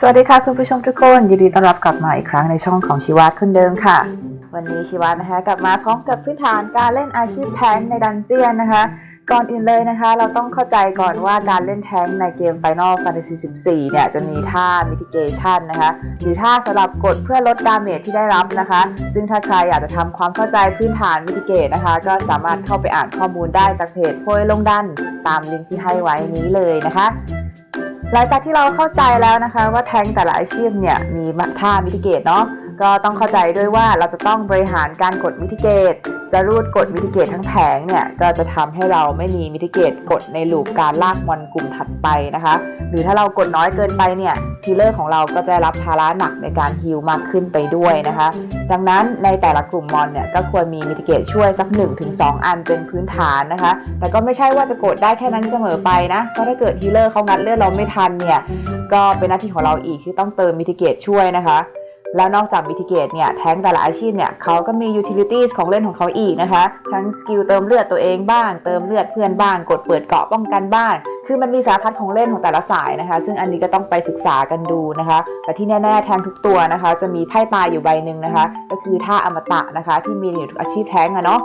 สวัสดีค่ะคุณผู้ชมทุกคน ยินดีต้อนรับกลับมาอีกครั้งในช่องของชีวะคนเดิมค่ะ วันนี้ชีวะนะคะกลับมาพร้อมกับพื้นฐานการเล่นอาชีพแทงในดันเจียนนะคะ ก่อนอื่นเลยนะคะ เราต้องเข้าใจก่อนว่าการเล่นแทงในเกม Final Fantasy 14 เนี่ยจะมีท่า mitigation นะคะหรือท่าสำหรับกดเพื่อลดดาเมจที่ได้รับนะคะ ซึ่งถ้าใครอยากจะทำความเข้าใจพื้นฐาน mitigate นะคะ ก็สามารถเข้าไปอ่านข้อมูลได้จากเพจโพยลงดันตามลิงก์ที่ให้ไว้นี้เลยนะคะ หลังจากที่เราเข้าใจแล้วนะคะ ว่าแทงแต่ละอาชีพเนี่ยมีท่ามิติเกตเนาะ ก็ต้องเข้าใจด้วยว่าเราจะต้องบริหารการกดมิติเกต จะรูดกดมิติเกตทั้งแผงเนี่ยก็จะทำให้เราไม่มีมิติเกตกดในลูปการลากมอนกลุ่มถัดไปนะคะ หรือถ้าเรากดน้อยเกินไปเนี่ยฮีเลอร์ของเราก็จะรับภาระหนักในการฮิลมากขึ้นไปด้วยนะคะ ดังนั้นในแต่ละกลุ่มมอนเนี่ยก็ควรมีมิติเกตช่วยสัก 1-2 อันเป็นพื้นฐานนะคะ แต่ก็ไม่ใช่ว่าจะกดได้แค่นั้นเสมอไปนะเพราะถ้าเกิดฮีเลอร์เขางัดเลือดเราไม่ทันเนี่ยก็เป็นหน้าที่ของเราอีกที่ต้องเติมมิติเกตช่วยนะคะ แล้วนอกจากมิทิเกตเนี่ยแท้งแต่ละอาชีพเนี่ยเขาก็มียูทิลิตี้ของเล่นของเขาอีกนะคะ ทั้งสกิลเติมเลือดตัวเองบ้าง เติมเลือดเพื่อนบ้าง กดเปิดเกาะป้องกันบ้างคือมันมีสารพัดของเล่นของแต่ละสายนะคะ ซึ่งอันนี้ก็ต้องไปศึกษากันดูนะคะ แต่ที่แน่ๆแทงทุกตัวนะคะ จะมีไพ่ตายอยู่ใบหนึ่งนะคะ ก็คือท่าอมตะนะคะ ที่มีอยู่ทุกอาชีพแทงอะเนาะ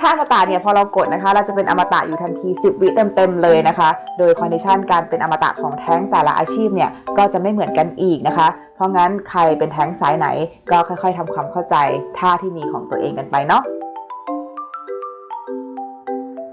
ถ้าอมตะเนี่ยพอเรากดนะคะ เราจะเป็นอมตะอยู่ทันที 10 วิเต็มๆเลยนะคะ โดยคอนดิชันการเป็นอมตะของแท้งแต่ละอาชีพเนี่ยก็จะไม่เหมือนกันอีกนะคะ เพราะงั้นใครเป็นแท้งสายไหนก็ค่อยๆทำความเข้าใจท่าที่มีของตัวเองกันไปเนาะ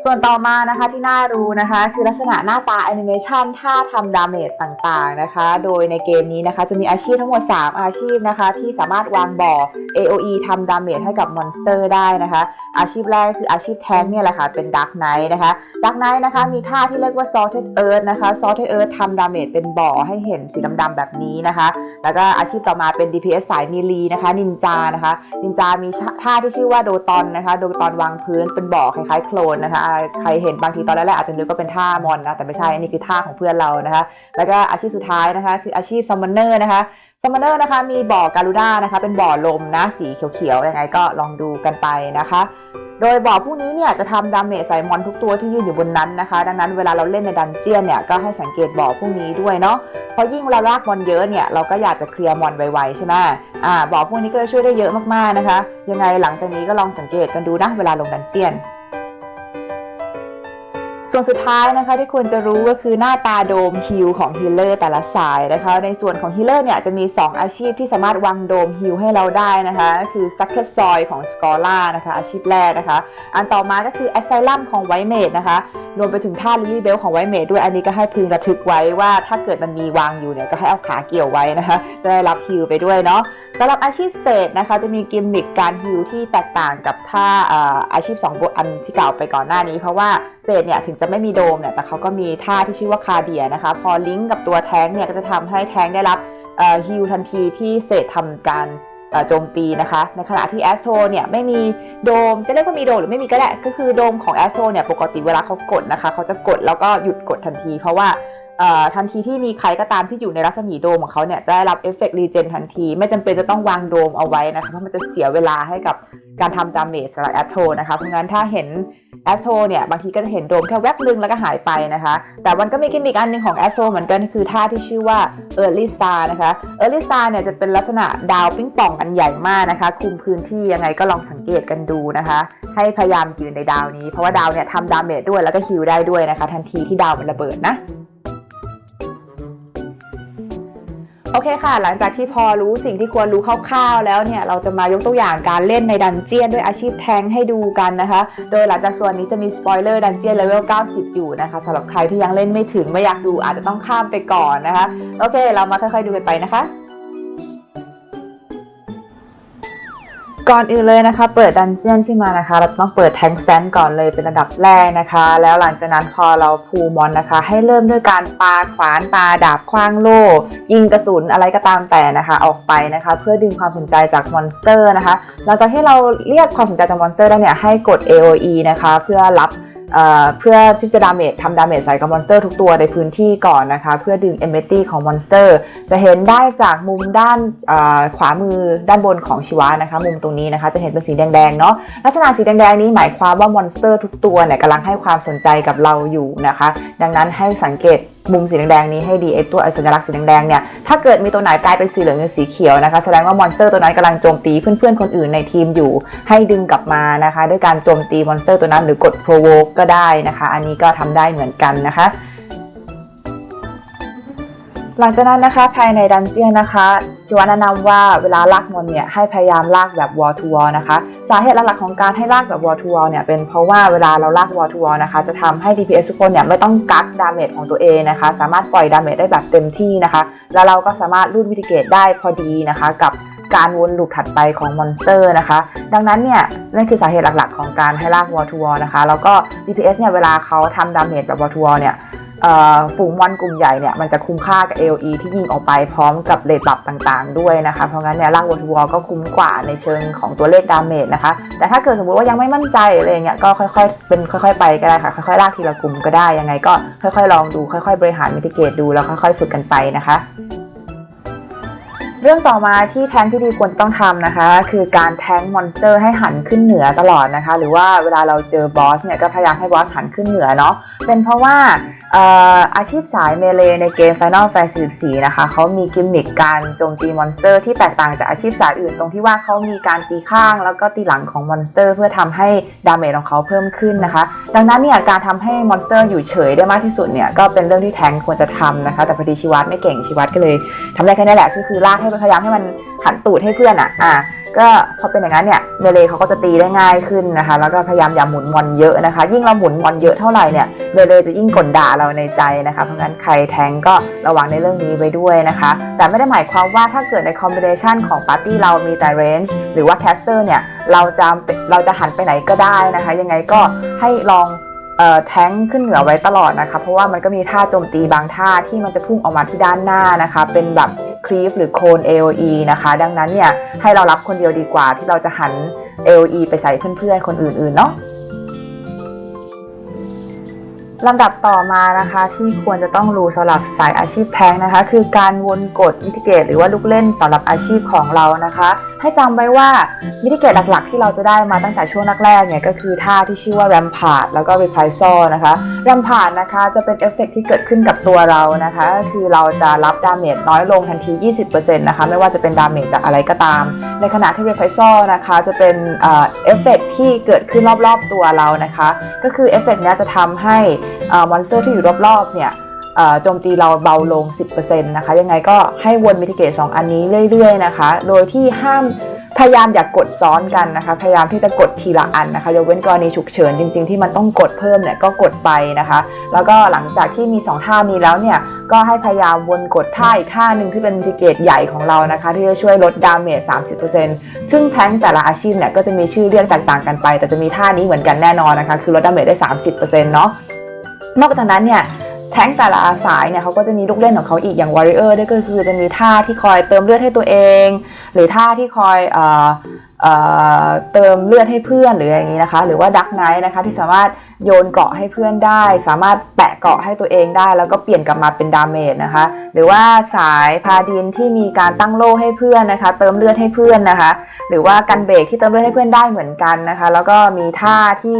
ส่วนต่อมานะคะที่น่ารู้นะคะ คือลักษณะหน้าตาแอนิเมชันท่าทำดาเมจต่างๆนะคะ โดยในเกมนี้นะคะ จะมีอาชีพทั้งหมด 3 อาชีพนะคะ ที่สามารถวางบ่อ AOE ทำดาเมจให้กับมอนสเตอร์ได้นะคะ อาชีพแรกคืออาชีพแทงเนี่ยแหละค่ะ เป็น Dark Knight นะคะ Dark Knight นะคะมีท่าที่เรียกว่า Salted Earth นะคะ Salted Earth ทำดาเมจเป็นบ่อให้เห็นสีดำๆแบบนี้นะคะ แล้วก็อาชีพต่อมาเป็น DPS สายมีลีนะคะนินจานะคะนินจามีท่าที่ชื่อว่าโดตอนนะคะโดตอนวางพื้นเป็นบ่อคล้ายๆโคลนนะคะใครเห็นบางทีตอนแรกๆอาจจะนึกว่าเป็นท่ามอนนะแต่ไม่ใช่อันนี่คือท่าของเพื่อนเรานะคะ แล้วก็อาชีพสุดท้ายนะคะ คืออาชีพซัมมอนเนอร์นะคะซัมมอนเนอร์นะคะมีบ่อการูด้านะคะเป็นบ่อลมนะสีเขียวๆยังไงก็ลองดูกันไปนะคะ โดยบ่อพวกนี้เนี่ยจะทำดาเมจใส่มอนทุกตัวที่ยืนอยู่บนนั้นนะคะ ดังนั้นเวลาเราเล่นในดันเจียนเนี่ยก็ให้สังเกตบ่อพวกนี้ด้วยเนาะเพราะยิ่งเวลาลากมอนเยอะเนี่ยเราก็อยากจะเคลียร์มอนไวๆใช่ไหมอ่าบ่อพวกนี้ก็ช่วยได้เยอะมากๆนะคะ ยังไงหลังจากนี้ก็ลองสังเกตกันดูนะเวลาลงดันเจียน ส่วนสุดท้ายนะคะที่ควรจะรู้ก็คือหน้าตาโดมฮิลของฮีลเลอร์แต่ละสายนะคะ ในส่วนของฮีลเลอร์เนี่ยจะมี 2 อาชีพที่สามารถวางโดมฮิลให้เราได้นะคะคือซักเก็ตซอยของสกอล่านะคะอาชีพแรกนะคะ อันต่อมาก็คือแอสไซลัมของไวเมดนะคะรวมไปถึงท่าลิลี่เบลของไวเมดด้วยอันนี้ก็ให้พึงระทึกไว้ว่าถ้าเกิดมันมีวางอยู่เนี่ยก็ให้เอาขาเกี่ยวไว้นะคะ จะได้รับฮิลไปด้วยเนาะสำหรับอาชีพเศษนะคะ จะมีกิมมิคการฮิลที่แตกต่างกับท่าเอ่ออาชีพ2บทอันที่กล่าวไปก่อนหน้านี้เพราะว่า เศษเนี่ยถึงจะไม่มีโดมเนี่ยแต่เขาก็มีท่าที่ชื่อว่าคาเดียนะคะ พอลิงก์กับตัวแท้งเนี่ยก็จะทำให้แท้งได้รับฮิลทันทีที่เศษทำการโจมตีนะคะ ในขณะที่แอสโทเนี่ยไม่มีโดมจะเรียกว่ามีโดมหรือไม่มีก็ได้ก็คือโดมของแอสโทเนี่ยปกติเวลาเขากดนะคะเขาจะกดแล้วก็หยุดกดทันที เพราะว่า ทันทีที่มีใครก็ตามที่อยู่ในรัศมีโดมของเขาเนี่ยจะได้รับเอฟเฟกต์รีเจนทันที ไม่จำเป็นจะต้องวางโดมเอาไว้นะคะเพราะมันจะเสียเวลาให้กับการทำดาเมจสำหรับแอสโ o นะคะ เพราะงั้นถ้าเห็นแอสโ o เนี่ยบางทีก็จะเห็นโดมแค่แวบนึงแล้วก็หายไปนะคะ แต่มันก็มีกิมมิคอันหนึงของแอสโ o เหมือนกันคือท่าที่ชื่อว่า Early Star นะคะ Early Star เนี่ยจะเป็นลักษณะดาวปิ้งป่องอันใหญ่มากนะคะ คุมพื้นที่ยังไงก็ลองสังเกตกันดูนะคะ ให้พยายามยืนในดาวนี้เพราะว่าดาวเนี่ยทำดาเมจด้วยแล้วก็ฮิลได้ด้วยนะคะ ทันทีที่ดาวมันระเบิดนะ โอเคค่ะ หลังจากที่พอรู้สิ่งที่ควรรู้คร่าวๆ แล้วเนี่ย เราจะมายกตัวอย่างการเล่นในดันเจียนด้วยอาชีพแทงให้ดูกันนะคะ โดยหลังจากส่วนนี้จะมีสปอยเลอร์ดันเจียนเลเวล 90 อยู่นะคะสำหรับใครที่ยังเล่นไม่ถึงไม่อยากดูอาจจะต้องข้ามไปก่อนนะคะ โอเค เรามาค่อยๆดูกันไปนะคะ ก่อนอื่นเลยนะคะ เปิดดันเจียนขึ้นมานะคะ เราต้องเปิดแทงแซนก่อนเลยเป็นระดับแรกนะคะ แล้วหลังจากนั้นพอเราพูมอนนะคะ ให้เริ่มด้วยการปาขวานปาดาบคว้างโล่ ยิงกระสุนอะไรก็ตามแต่นะคะ ออกไปนะคะ เพื่อดึงความสนใจจากมอนสเตอร์นะคะหลังจากที่เราเรียกความสนใจจากมอนสเตอร์ได้เนี่ยให้กด AOE นะคะ เพื่อรับ เพื่อที่จะดาเมจทำดาเมจใส่กับมอนสเตอร์ทุกตัวในพื้นที่ก่อนนะคะ เพื่อดึงเอมเมตี้ของมอนสเตอร์ จะเห็นได้จากมุมด้านขวามือด้านบนของชีวะนะคะ มุมตรงนี้นะคะจะเห็นเป็นสีแดงๆเนาะลักษณะสีแดงๆนี้หมายความว่ามอนสเตอร์ทุกตัวเนี่ยกำลังให้ความสนใจกับเราอยู่นะคะ ดังนั้นให้สังเกต มุมสีแดงๆนี้ให้ดีไอตัวสัญลักษณ์สีแดงๆเนี่ยถ้าเกิดมีตัวไหนกลายเป็นสีเหลืองหรือสีเขียวนะคะแสดงว่ามอนสเตอร์ตัวนั้นกำลังโจมตีเพื่อนๆคนอื่นในทีมอยู่ ให้ดึงกลับมานะคะ ด้วยการโจมตีมอนสเตอร์ตัวนั้นหรือกดโปรโวก็ได้นะคะ อันนี้ก็ทำได้เหมือนกันนะคะ หลังจากนั้นนะคะภายในดันเจียนนะคะชิวาแนะนำว่าเวลาลากมนเนี่ยให้พยายามลากแบบ wall to wall นะคะ สาเหตุหลักๆของการให้ลากแบบ wall to wall เนี่ยเป็นเพราะว่าเวลาเราลาก wall to wall นะคะจะทำให้ DPS ทุกคนเนี่ยไม่ต้องกักดาเมจของตัวเองนะคะ สามารถปล่อยดาเมจได้แบบเต็มที่นะคะ แล้วเราก็สามารถรูดวิติเกตได้พอดีนะคะกับการวนลูปถัดไปของมอนสเตอร์นะคะ ดังนั้นเนี่ยนั่นคือสาเหตุหลักๆ ของการให้ลาก wall to wall นะคะ แล้วก็ DPS เนี่ยเวลาเขาทำดาเมจแบบ wall to wall เนี่ย ฝูงวันกลุ่มใหญ่เนี่ยมันจะคุ้มค่ากับ AOE ที่ยิงออกไปพร้อมกับเลทบับต่างๆด้วยนะคะ เพราะงั้นเนี่ยลากวอทูวอก็คุ้มกว่าในเชิงของตัวเลขดาเมจนะคะ แต่ถ้าเกิดสมมติว่ายังไม่มั่นใจอะไรเงี้ยก็ค่อยๆ เป็นค่อยๆ ไปก็ได้ค่ะ ค่อยๆ ลากทีละกลุ่มก็ได้ยังไงก็ค่อยๆ ลองดูค่อยๆ บริหารมิติเกตดูแล้วค่อยๆ ฝึกกันไปนะคะ เรื่องต่อมาที่แทงที่ดีควรจะต้องทำนะคะ คือการแทงมอนสเตอร์ให้หันขึ้นเหนือตลอดนะคะ หรือว่าเวลาเราเจอบอสเนี่ยก็พยายามให้บอสหันขึ้นเหนือเนาะเป็นเพราะว่าเอ่อาชีพสายเมเลในเกม Final Fantasy 14นะคะเขามีกิมมิคการโจมตีมอนสเตอร์ที่แตกต่างจากอาชีพสายอื่น ตรงที่ว่าเขามีการตีข้างแล้วก็ตีหลังของมอนสเตอร์ เพื่อทำให้ดาเมจของเขาเพิ่มขึ้นนะคะ ดังนั้นเนี่ยการทำให้มอนสเตอร์อยู่เฉยได้มากที่สุดเนี่ยก็เป็นเรื่องที่แทงควรจะทำนะคะ แต่พอดีชิวัตไม่เก่งชิวัตก็เลยทำได้แค่นี้แหละก็คือลากให้พยายามให้มันหันตูดให้เพื่อนอะ อะก็พอเป็นอย่างนั้นเนี่ยเมเลเขาก็จะตีได้ง่ายขึ้นนะคะ แล้วก็พยายามอย่าหมุนมอนเยอะนะคะ ยิ่งเราหมุนมอนเยอะเท่าไหร่เนี่ยเมเลจะยิ่งกดด่าเราในใจนะคะ เพราะงั้นใครแทงก็ระวังในเรื่องนี้ไว้ด้วยนะคะ แต่ไม่ได้หมายความว่าถ้าเกิดในคอมบิเนชันของปาร์ตี้เรามีแต่เรนจ์หรือว่าแคสเตอร์เนี่ยเราจะเราจะหันไปไหนก็ได้นะคะ ยังไงก็ให้ลองเอ่อแทงขึ้นเหนือไว้ตลอดนะคะ เพราะว่ามันก็มีท่าโจมตีบางท่าที่มันจะพุ่งออกมาที่ด้านหน้านะคะ เป็นแบบ คลีฟหรือโคน AOE นะคะ ดังนั้นเนี่ยให้เรารับคนเดียวดีกว่าที่เราจะหัน AOE ไปใส่เพื่อนๆคนอื่นๆเนาะ ลำดับต่อมานะคะที่ควรจะต้องรู้สำหรับสายอาชีพแทงนะคะ คือการวนกดมิติเกตหรือว่าลูกเล่นสำหรับอาชีพของเรานะคะ ให้จำไว้ว่ามิติเกตหลักๆ ที่เราจะได้มาตั้งแต่ช่วงแรกๆเนี่ยก็คือท่าที่ชื่อว่าแรมพาดแล้วก็ reprisal นะคะแรมพาดนะคะจะเป็นเอฟเฟกต์ที่เกิดขึ้นกับตัวเรานะคะก็คือเราจะรับดาเมจน้อยลงทันที 20%นะคะไม่ว่าจะเป็นดาเมจจากอะไรก็ตาม ในขณะที่ reprisal นะคะจะเป็นเอฟเฟกต์ที่เกิดขึ้นรอบๆตัวเรานะคะ ก็คือเอฟเฟกต์นี้จะทำให้มอนสเตอร์ที่อยู่รอบๆเนี่ยโจมตีเราเบาลง 10%นะคะ ยังไงก็ให้วนมิติเกต2อันนี้เรื่อยๆนะคะ โดยที่ห้ามพยายามอย่ากกดซ้อนกันนะคะ พยายามที่จะกดทีละอันนะคะยกเว้นกรณีฉุกเฉินจริง ๆ ที่มันต้องกดเพิ่มเนี่ยก็กดไปนะคะ แล้วก็หลังจากที่มี 2 ท่านี้แล้วเนี่ยก็ให้พยายามวนกดท่าอีกท่าหนึ่งที่เป็นมิติเกตใหญ่ของเรานะคะ ที่จะช่วยลดดาเมจ30%ซึ่งแท้งแต่ละอาชีพเนี่ยก็จะมีชื่อเรียกแตกต่างกันไป แต่จะมีท่านี้เหมือนกันแน่นอนนะคะ คือลดดาเมจได้ 30%เนาะ นอกจากนั้นเนี่ยแท้งแต่ละสายเนี่ยเขาก็จะมีลูกเล่นของเขาอีกอย่าง Warrior ด้วยก็คือจะมีท่าที่คอยเติมเลือดให้ตัวเอง หรือท่าที่คอยเอ่อเออเติมเลือดให้เพื่อนหรืออย่างนี้นะคะ หรือว่า Dark Knight นะคะที่สามารถโยนเกาะให้เพื่อนได้ สามารถแปะเกาะให้ตัวเองได้ แล้วก็เปลี่ยนกลับมาเป็นดาเมจนะคะ หรือว่าสายพาดินที่มีการตั้งโล่ให้เพื่อนนะคะ เติมเลือดให้เพื่อนนะคะ หรือว่ากันเบรกที่เติมเลือดให้เพื่อนได้เหมือนกันนะคะ แล้วก็มีท่าที่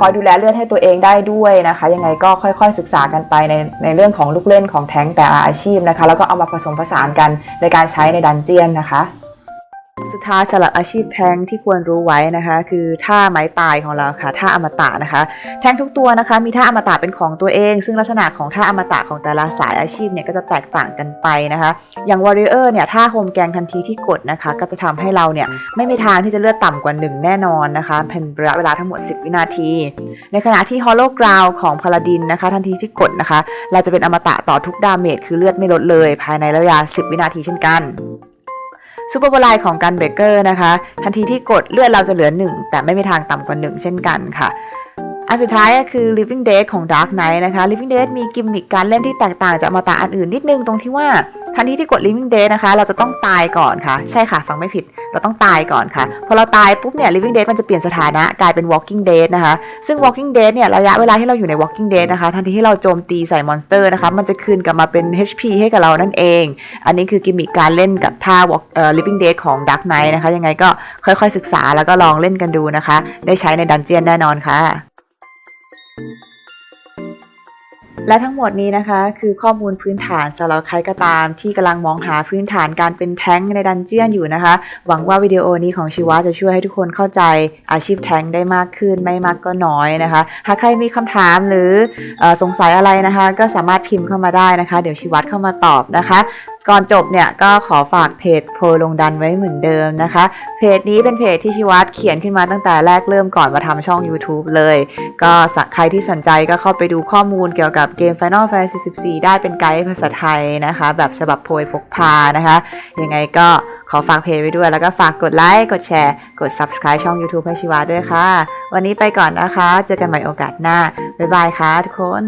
คอยดูแลเลือดให้ตัวเองได้ด้วยนะคะ ยังไงก็ค่อยๆศึกษากันไปในในเรื่องของลูกเล่นของแท้งแต่ละอาชีพนะคะ แล้วก็เอามาผสมผสานกันในการใช้ในดันเจียนนะคะ สุดท้ายสำหรับอาชีพแท้งที่ควรรู้ไว้นะคะ คือท่าไม้ตายของเราค่ะท่าอมตะนะคะ แท้งทุกตัวนะคะ มีท่าอมตะเป็นของตัวเอง ซึ่งลักษณะของท่าอมตะของแต่ละสายอาชีพเนี่ยก็จะแตกต่างกันไปนะคะ อย่าง Warrior เนี่ยท่าโฮมแกงทันทีที่กดนะคะ ก็จะทำให้เราเนี่ยไม่มีทางที่จะเลือดต่ำกว่า 1 แน่นอนนะคะเป็นระยะเวลาทั้งหมด 10 วินาที ในขณะที่ Hollow Ground ของพาลาดินนะคะ ทันทีที่กดนะคะ เราจะเป็นอมตะต่อทุกดาเมจคือเลือดไม่ลดเลย ภายในระยะ 10 วินาทีเช่นกัน ซูเปอร์บลไลของกันเบเกอร์นะคะ ทันทีที่กดเลือดเราจะเหลือ 1 แต่ไม่มีทางต่ำกว่า 1 เช่นกันค่ะอันสุดท้ายก็คือ Living Dead ของ Dark Knight นะคะ Living Dead มีกิมมิคการเล่นที่แตกต่างจากมาตาอันอื่นนิดนึงตรงที่ว่า ทันทีที่กด Living Dead นะคะ เราจะต้องตายก่อนค่ะ ใช่ค่ะฟังไม่ผิด เราต้องตายก่อนค่ะ พอเราตายปุ๊บเนี่ย Living Dead มันจะเปลี่ยนสถานะกลายเป็น Walking Dead นะคะ ซึ่ง Walking Dead เนี่ยระยะเวลาที่เราอยู่ใน Walking Dead นะคะ ทันทีที่เราโจมตีใส่มอนสเตอร์นะคะ มันจะคืนกลับมาเป็น HP ให้กับเรานั่นเอง อันนี้คือกิมมิคการเล่นกับท่า Walk เอ่อ Living Dead ของ Dark Knight นะคะ ยังไงก็ค่อยๆศึกษาแล้วก็ลองเล่นกันดูนะคะ ได้ใช้ในดันเจียนแน่นอนค่ะ และทั้งหมดนี้นะคะ คือข้อมูลพื้นฐานสำหรับใครก็ตาม ที่กำลังมองหาพื้นฐานการเป็นแท้งในดันเจียนอยู่นะคะ หวังว่าวิดีโอนี้ของชิวะจะช่วยให้ทุกคนเข้าใจอาชีพแท้งได้มากขึ้นไม่มากก็น้อยนะคะ หากใครมีคำถามหรือออสงสัยอะไรนะคะ ก็สามารถพิมพ์เข้ามาได้นะคะ เดี๋ยวชิวัตเข้ามาตอบนะคะ ก่อนจบเนี่ยก็ขอฝากเพจโพลลงดันไว้เหมือนเดิมนะคะ เพจนี้เป็นเพจที่ชิวัตเขียนขึ้นมาตั้งแต่แรกเริ่มก่อนมาทำช่อง YouTube เลย ก็ใครที่สนใจก็เข้าไปดูข้อมูลเกี่ยวกับเกม Final Fantasy 14ได้เป็นไกด์ภาษาไทยนะคะ แบบฉบับโพยพกพานะคะ ยังไงก็ขอฝากเพจไว้ด้วย แล้วก็ฝากกดไลค์ กดแชร์ กด Subscribe ช่อง YouTube ให้ชิวาด้วยค่ะ วันนี้ไปก่อนนะคะ เจอกันใหม่โอกาสหน้า บ๊ายบายค่ะทุกคน